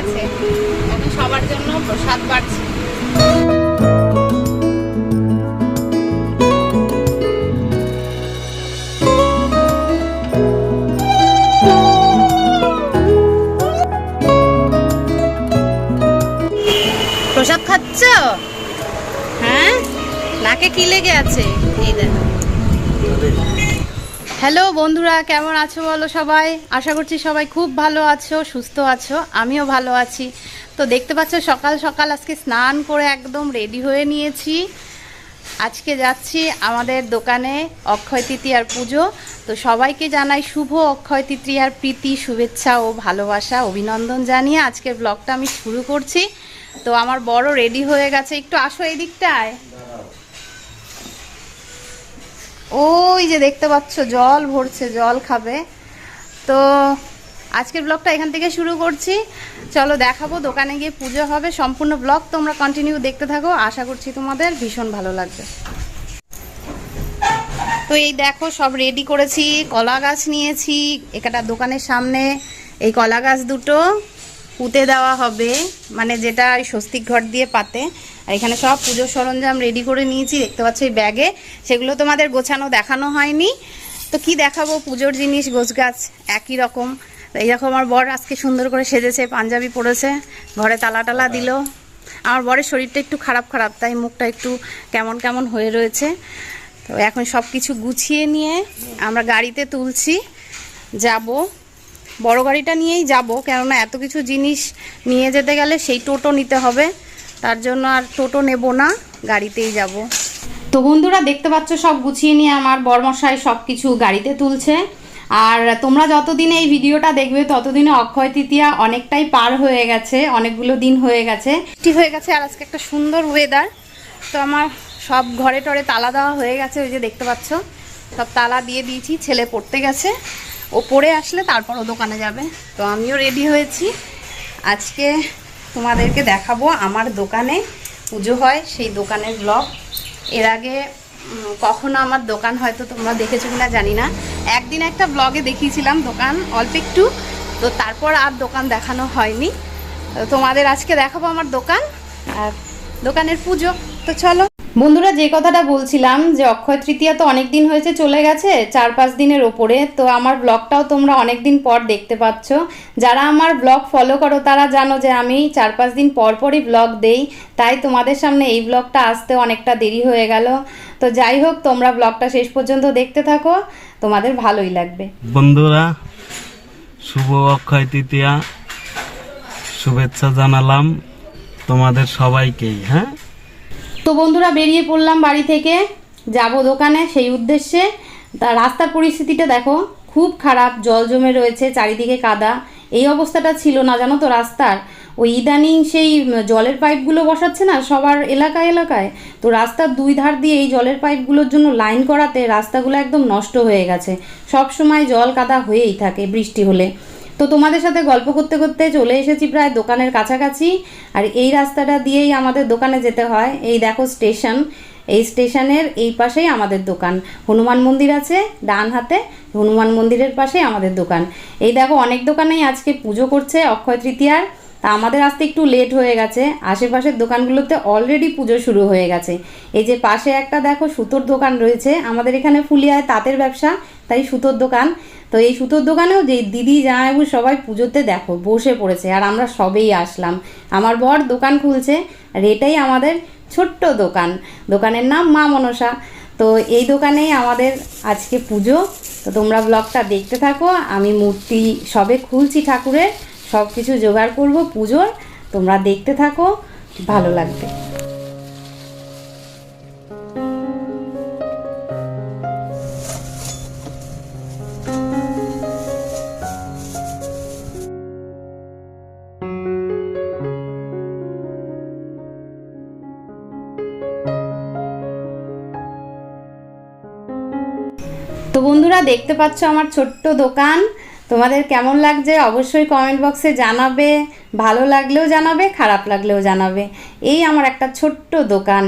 গেছে। এখন সবার জন্য প্রসাদ বাড়ছে। প্রসাদ খাচ্ছ? হ্যাঁ? নাকে কি লেগে আছে? এই দেখো। হ্যালো বন্ধুরা, কেমন আছো বলো সবাই? আশা করছি সবাই খুব ভালো আছো, সুস্থ আছো, আমিও ভালো আছি। তো দেখতে পাচ্ছ, সকাল সকাল আজকে স্নান করে একদম রেডি হয়ে নিয়েছি। আজকে যাচ্ছি আমাদের দোকানে অক্ষয় তৃতীয়ার পুজো। তো সবাইকে জানাই শুভ অক্ষয় তৃতীয়ার প্রীতি, শুভেচ্ছা ও ভালোবাসা, অভিনন্দন জানিয়ে আজকের ব্লগটা আমি শুরু করছি। তো আমার বড় রেডি হয়ে গেছে। একটু আসো এই দিকটায়। ওই যে দেখতে পাচ্ছ, জল ভরছে, জল খাবে। তো আজকের ব্লগটা এখান থেকে শুরু করছি। চলো দেখাবো, দোকানে গিয়ে পুজো হবে। সম্পূর্ণ ব্লগ তোমরা কন্টিনিউ দেখতে থাকো। আশা করছি তোমাদের ভীষণ ভালো লাগবে। তো এই দেখো, সব রেডি করেছি, কলা গাছ নিয়েছি। একটা দোকানের সামনে, এই কলা গাছ দুটো। পুঁতে দেওয়া হবে মানে যেটা ওই স্বস্তিক ঘর দিয়ে পাতে। আর এখানে সব পুজোর সরঞ্জাম রেডি করে নিয়েছি, দেখতে পাচ্ছ এই ব্যাগে সেগুলো তোমাদের গোছানো দেখানো হয়নি। তো কি দেখাবো পুজোর জিনিস, গোছগাছ, একই রকম। এই দেখো আমার বর আজকে সুন্দর করে সেজেছে, পাঞ্জাবি পরেছে, ঘরে তালা টালা দিল। আমার বরের শরীরটা একটু খারাপ খারাপ, তাই মুখটা একটু কেমন কেমন হয়ে রয়েছে। তো এখন সব কিছু গুছিয়ে নিয়ে আমরা গাড়িতে তুলছি, যাব। বড় গাড়িটা নিয়েই যাব, কেননা এত কিছু জিনিস নিয়ে যেতে গেলে সেই টোটো নিতে হবে। তার জন্য আর টোটো নেব না, গাড়িতেই যাব। তো বন্ধুরা, দেখতে পাচ্ছ সব গুছিয়ে নিয়ে আমার বরমশাই সব কিছু গাড়িতে তুলছে। আর তোমরা যতদিন এই ভিডিওটা দেখবে, ততদিনে অক্ষয় তৃতীয়া অনেকটাই পার হয়ে গেছে, অনেকগুলো দিন হয়ে গেছে। ঠিক হয়ে গেছে আর আজকে একটা সুন্দর ওয়েদার তো আমার সব ঘরে টরে তালা দেওয়া হয়ে গেছে, ওই যে দেখতে পাচ্ছ। সব তালা দিয়ে দিয়েছি, ছেলে পড়তে গেছে। ও পড়ে আসলে তারপর ও দোকানে যাবে। তো আমিও রেডি হয়েছি। আজকে তোমাদেরকে দেখাবো আমার দোকানে পুজো হয়, সেই দোকানের ব্লগ এর আগে কখনো আমার দোকান হয়তো তোমরা দেখেছ কিনা জানি না। একদিন একটা ব্লগে দেখিয়েছিলাম দোকান, অল্প একটু। তো তারপর আর দোকান দেখানো হয়নি। তোমাদের আজকে দেখাবো আমার দোকান আর দোকানের পুজো। তো চলো বন্ধুরা, যে কথাটা বলছিলাম যে অক্ষয় তৃতীয়া তো অনেক দিন হয়েছে, চলে গেছে চার পাঁচ দিনের ওপরে। তো আমার ব্লগটাও তোমরা অনেক দিন পর দেখতে পাচ্ছ। যারা আমার ব্লগ ফলো করো, তারা জানো যে আমি চার পাঁচ দিন পর পরই ব্লগ দেই। তাই তোমাদের সামনে এই ব্লগটা আসতে অনেকটা দেরি হয়ে গেল। তো যাই হোক, তোমরা ব্লগটা শেষ পর্যন্ত দেখতে থাকো। তোমাদের ভালোই লাগবে। বন্ধুরা, শুভ অক্ষয় তৃতীয়া। শুভেচ্ছা জানালাম তোমাদের সবাইকেই হ্যাঁ? তো বন্ধুরা বেরিয়ে পড়লাম বাড়ি থেকে। যাব দোকানে, সেই উদ্দেশ্যে। তা রাস্তার পরিস্থিতিটা দেখো, খুব খারাপ, জল জমে রয়েছে, চারিদিকে কাদা। এই অবস্থাটা ছিল না, জানো তো রাস্তার। ওই ইদানিং সেই জলের পাইপগুলো বসাচ্ছে না, সবার এলাকায় এলাকায়। তো রাস্তার দুই ধার দিয়ে এই জলের পাইপগুলোর জন্য লাইন করাতে রাস্তাগুলো একদম নষ্ট হয়ে গেছে। সব সময় জল কাদা হয়েই থাকে বৃষ্টি হলে। তো তোমাদের সাথে গল্প করতে করতে চলে এসেছি প্রায় দোকানের কাছাকাছি। আর এই রাস্তাটা দিয়েই আমাদের দোকানে যেতে হয়। এই দেখো স্টেশন। এই স্টেশনের এই পাশেই আমাদের দোকান। হনুমান মন্দির আছে ডান হাতে, হনুমান মন্দিরের পাশেই আমাদের দোকান। এই দেখো অনেক দোকানেই আজকে পুজো করছে অক্ষয় তৃতীয়ার। তা আমাদের আসতে একটু লেট হয়ে গেছে। আশেপাশের দোকানগুলোতে অলরেডি পুজো শুরু হয়ে গেছে। এই যে পাশে একটা দেখো সুতোর দোকান রয়েছে। আমাদের এখানে ফুলিয়ায় তাঁতের ব্যবসা, তাই সুতোর দোকান। তো এই সুতোর দোকানেও যে দিদি জামাইবু সবাই পুজোতে দেখো, বসে পড়েছে। আর আমরা সবেই আসলাম। আমার বর দোকান খুলছে। আর এটাই আমাদের ছোট্ট দোকান। দোকানের নাম মা মনসা। তো এই দোকানেই আমাদের আজকে পুজো। তো তোমরা ব্লগটা দেখতে থাকো। আমি মূর্তি সবে খুলছি ঠাকুরের। সব কিছু জোগাড় করব, পুজোর। তোমরা দেখতে থাকো, ভালো লাগবে। তো বন্ধুরা, দেখতে পাচ্ছ আমার ছোট্ট দোকান। তোমাদের কেমন লাগছে? অবশ্যই কমেন্ট বক্সে জানাবে। ভালো লাগলেও জানাবে, খারাপ লাগলেও জানাবে। এই আমার একটা ছোট্ট দোকান।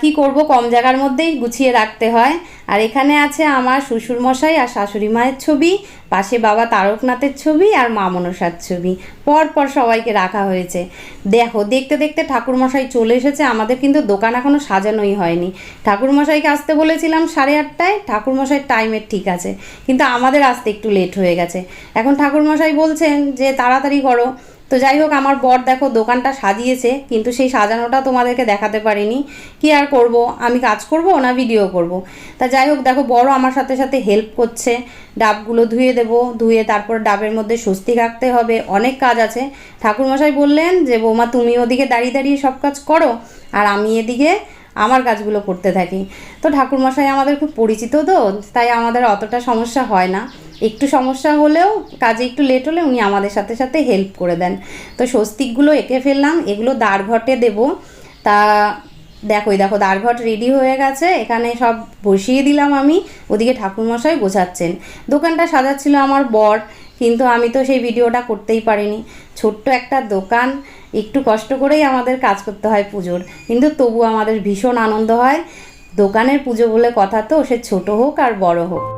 কি করব? কম জায়গার মধ্যেই গুছিয়ে রাখতে হয়। আর এখানে আছে আমার শ্বশুর মশাই আর শাশুড়ি মায়ের ছবি, পাশে বাবা তারকনাথের ছবি আর মা মনসার ছবি। পর পর সবাইকে রাখা হয়েছে। দেখো, দেখতে দেখতে ঠাকুরমশাই চলে এসেছে। আমাদের কিন্তু দোকান এখনও সাজানোই হয়নি। ঠাকুরমশাইকে আসতে বলেছিলাম সাড়ে আটটায়, ঠাকুরমশাইয়ের টাইমের ঠিক আছে। কিন্তু আমাদের আসতে একটু লেট হয়ে গেছে। এখন ঠাকুরমশাই বলছেন যে, তাড়াতাড়ি করো। তো যাই হোক, আমার বর দেখো দোকানটা সাজিয়েছে, কিন্তু সেই সাজানোটা তোমাদেরকে দেখাতে পারিনি। কি আর করব? আমি কাজ করব না ভিডিও করব? তা যাই হোক, দেখো বড় আমার সাথে সাথে হেল্প করছে। ডাবগুলো ধুয়ে দেব, ধুয়ে তারপর ডাবের মধ্যে স্বস্তি রাখতে হবে, অনেক কাজ আছে। ঠাকুরমশাই বললেন যে, বৌমা, তুমি ওদিকে দাঁড়িয়ে দাঁড়িয়ে সব কাজ করো, আর আমি এদিকে আমার কাজগুলো করতে থাকি। তো ঠাকুরমশাই আমাদের খুব পরিচিত তো, তাই আমাদের অতটা সমস্যা হয় না। একটু সমস্যা হলেও, কাজে একটু লেট হলে উনি আমাদের সাথে সাথে হেল্প করে দেন। তো স্বস্তিকগুলো এঁকে ফেললাম, এগুলো দাঁড় ঘটে দেবো। তা দেখো দেখো, দাঁড়ঘট রেডি হয়ে গেছে, এখানে সব বসিয়ে দিলাম আমি, ওদিকে ঠাকুরমশাই গোছাচ্ছেন দোকানটা সাজাচ্ছিল আমার বর, কিন্তু আমি তো সেই ভিডিওটা করতেই পারিনি। ছোট্ট একটা দোকান, একটু কষ্ট করেই আমাদের কাজ করতে হয় পুজোর, কিন্তু তবু আমাদের ভীষণ আনন্দ হয়। দোকানের পুজো বলে কথা তো, সে ছোট হোক আর বড় হোক।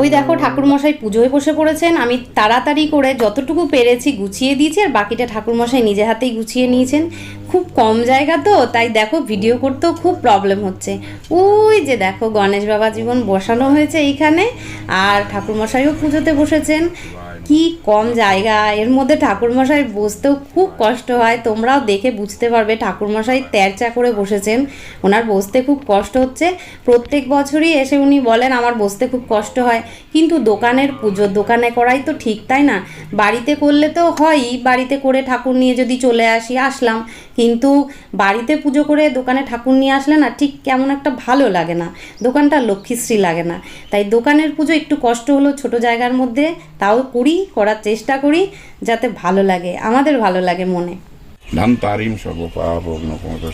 ওই দেখো ঠাকুরমশাই পুজোয় বসে পড়েছেন, আমি তাড়াতাড়ি করে যতটুকু পেরেছি গুছিয়ে দিয়েছি, আর বাকিটা ঠাকুরমশাই নিজে হাতেই গুছিয়ে নিয়েছেন। খুব কম জায়গা তো, তাই দেখো ভিডিও করতেও খুব প্রবলেম হচ্ছে। ওই যে দেখো গণেশ বাবা জীবন বসানো হয়েছে এইখানে, আর ঠাকুরমশাইও পুজোতে বসেছেন। কি কম জায়গা? এর মধ্যে ঠাকুরমশাই বসতেও খুব কষ্ট হয়। তোমরাও দেখে বুঝতে পারবে, ঠাকুরমশাই তেরচা করে বসেছেন। ওনার বসতে খুব কষ্ট হচ্ছে। প্রত্যেক বছরই এসে উনি বলেন, আমার বসতে খুব কষ্ট হয়। কিন্তু দোকানের পুজো, দোকানে করাই তো ঠিক, তাই না? বাড়িতে করলে তো হয়ই, বাড়িতে করে ঠাকুর নিয়ে যদি চলে আসি, আসলাম। কিন্তু বাড়িতে পুজো করে দোকানে ঠাকুর নিয়ে আসলে না ঠিক কেমন একটা ভালো লাগে না। দোকানটা লক্ষ্মীশ্রী লাগে না। তাই দোকানের পুজো একটু কষ্ট হলো ছোট জায়গার মধ্যে, তাও করি। করার চেষ্টা করি যাতে ভালো লাগে আমাদের ভালো লাগে মনে। ধান্তারিম সর্বপাপগ্ন তো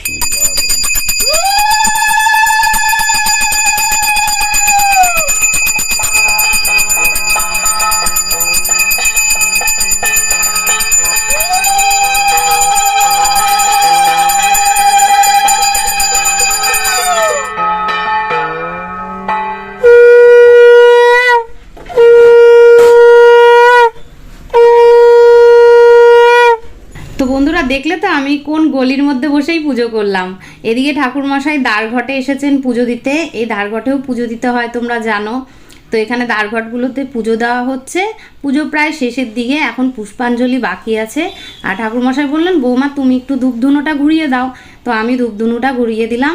বন্ধুরা দেখলে তো আমি কোন গলির মধ্যে বসেই পুজো করলাম। এদিকে ঠাকুরমশাই দ্বারঘটে এসেছেন পুজো দিতে। এই দ্বারঘটেও পুজো দিতে হয় তোমরা জানো। তো এখানে দ্বারঘটগুলোতে পুজো দেওয়া হচ্ছে। পুজো প্রায় শেষের দিকে, এখন পুষ্পাঞ্জলি বাকি আছে। আর ঠাকুরমশাই বললেন, বৌমা, তুমি একটু ধূপধুনোটা ঘুরিয়ে দাও। তো আমি ধূপধুনোটা ঘুরিয়ে দিলাম।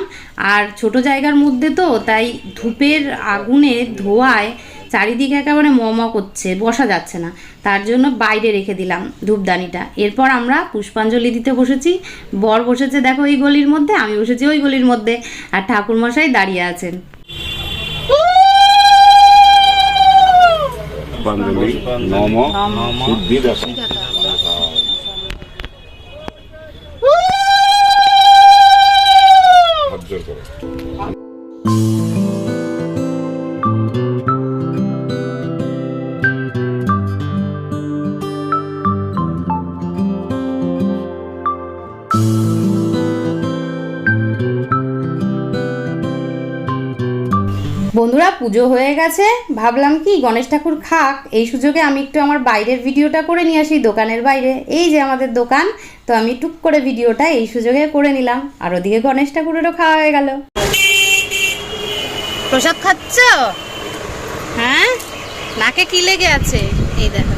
আর ছোট জায়গার মধ্যে তো, তাই ধূপের আগুনে ধোয়ায় চারিদিকে একেবারে মম করছে, বসা যাচ্ছে না। তার জন্য বাইরে রেখে দিলাম ধূপদানিটা। এরপর আমরা পুষ্পাঞ্জলি দিতে বসেছি। বর বসেছে দেখো ওই গলির মধ্যে আমি বসেছি ওই গলির মধ্যে। আর ঠাকুরমশাই দাঁড়িয়ে আছেন। পুষ্পাঞ্জলি নম শুদ্ধি পুজো হয়ে গেছে। ভাবলাম কি গণেশ ঠাকুর খাক। এই সুযোগে আমি একটু আমার বাইরের ভিডিওটা করে নিয়ে আসি দোকানের বাইরে। এই যে আমাদের দোকান তো আমি টুক করে ভিডিওটা এই সুযোগে করে নিলাম। আর ওদিকে গণেশ ঠাকুরেরও খাওয়া হয়ে গেল। প্রসাদ খাচ্ছ? হ্যাঁ? নাকে কি লেগে আছে? এই দেখো।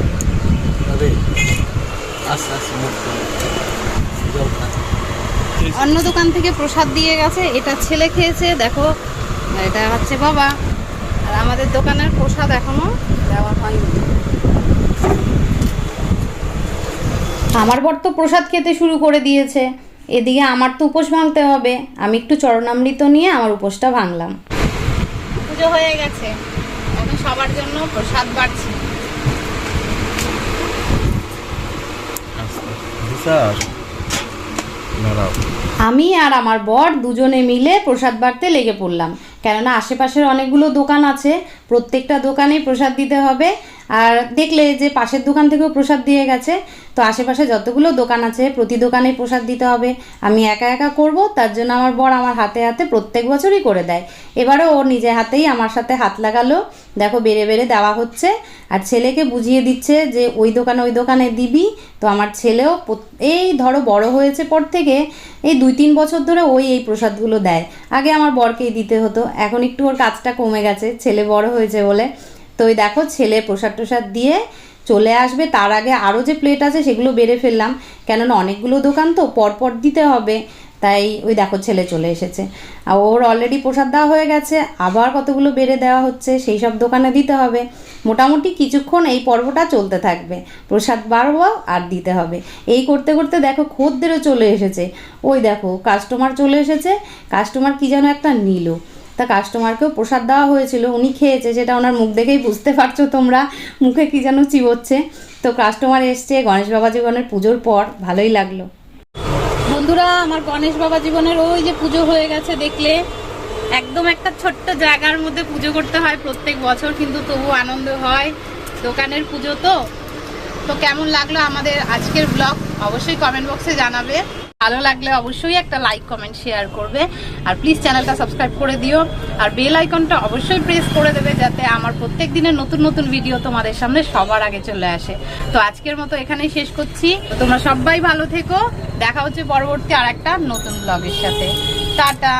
অন্য দোকান থেকে প্রসাদ দিয়ে গেছে। এটা ছেলে খেয়েছে দেখো। এটা হচ্ছে বাবা। আর আমাদের দোকানের প্রসাদ এখনও দেওয়া হয়নি। আমার বর তো প্রসাদ খেতে শুরু করে দিয়েছে। এদিকে আমার তো উপোস ভাঙতে হবে। আমি একটু চরণামৃত নিয়ে আমার উপোসটা ভাঙলাম। পুজো হয়ে গেছে। এখন সবার জন্য প্রসাদ বাড়ছে। আমি আর আমার বর দুজনে মিলে প্রসাদ বাড়তে লেগে পড়লাম। কেননা আশেপাশের অনেকগুলো দোকান আছে প্রত্যেকটা দোকানে প্রসাদ দিতে হবে। আর দেখলে যে পাশের দোকান থেকেও প্রসাদ দিয়ে গেছে, তো আশেপাশে যতগুলো দোকান আছে প্রতি দোকানেই প্রসাদ দিতে হবে। আমি একা একা করব, তার জন্য আমার বর আমার হাতে হাতে প্রত্যেক বছরই করে দেয়। এবারে ও নিজে হাতেই আমার সাথে হাত লাগালো। দেখো বেড়ে বেড়ে দেওয়া হচ্ছে। আর ছেলেকে বুঝিয়ে দিচ্ছে যে ওই দোকানে ওই দোকানে দিবি। তো আমার ছেলেও এই ধরো বড় হয়েছে পর থেকে এই দুই তিন বছর ধরে ওই এই প্রসাদগুলো দেয়। আগে আমার বরকেই দিতে হতো। এখন একটু ওর কাজটা কমে গেছে। ছেলে বড় হয়েছে বলে। তো ওই দেখো ছেলে প্রসাদ টোসাদ দিয়ে চলে আসবে। তার আগে আরও যে প্লেট আছে সেগুলো বেড়ে ফেললাম। কেননা অনেকগুলো দোকান তো পরপর দিতে হবে। তাই ওই দেখো ছেলে চলে এসেছে। আর ওর অলরেডি প্রসাদ দেওয়া হয়ে গেছে। আবার কতগুলো বেড়ে দেওয়া হচ্ছে সেই সব দোকানে দিতে হবে। মোটামুটি কিছুক্ষণ এই পর্বটা চলতে থাকবে। প্রসাদ বাড়বো আর দিতে হবে। এই করতে করতে দেখো খদ্দেরও চলে এসেছে। ওই দেখো কাস্টমার চলে এসেছে। কাস্টমার কি যেন একটা নিল। তা কাস্টমারকেও প্রসাদ দেওয়া হয়েছিল, উনি খেয়েছে, সেটা ওনার মুখ দেখেই বুঝতে পারছ তোমরা, মুখে কি যেন চিবোচ্ছে। তো কাস্টমার এসছে, গণেশ বাবা জীবনের পুজোর পর, ভালোই লাগল। বন্ধুরা, আমার গণেশ বাবা জীবনের ওই যে পুজো হয়ে গেছে, দেখলে? একদম একটা ছোট্ট জায়গার মধ্যে পুজো করতে হয় প্রত্যেক বছর, কিন্তু তবু আনন্দ হয়। দোকানের পুজো তো। তো কেমন লাগল আমাদের আজকের ব্লগ অবশ্যই কমেন্ট বক্সে জানাবে। ভালো লাগলে অবশ্যই একটা লাইক কমেন্ট শেয়ার করবে। আর প্লিজ চ্যানেলটা সাবস্ক্রাইব করে দিও। আর বেল আইকনটা অবশ্যই প্রেস করে দেবে যাতে আমার প্রত্যেক দিনের নতুন নতুন ভিডিও তোমাদের সামনে সবার আগে চলে আসে। তো আজকের মতো এখানেই শেষ করছি। তোমরা সবাই ভালো থেকো। দেখা হচ্ছে পরবর্তী আর একটা নতুন ব্লগের সাথে। টাটা!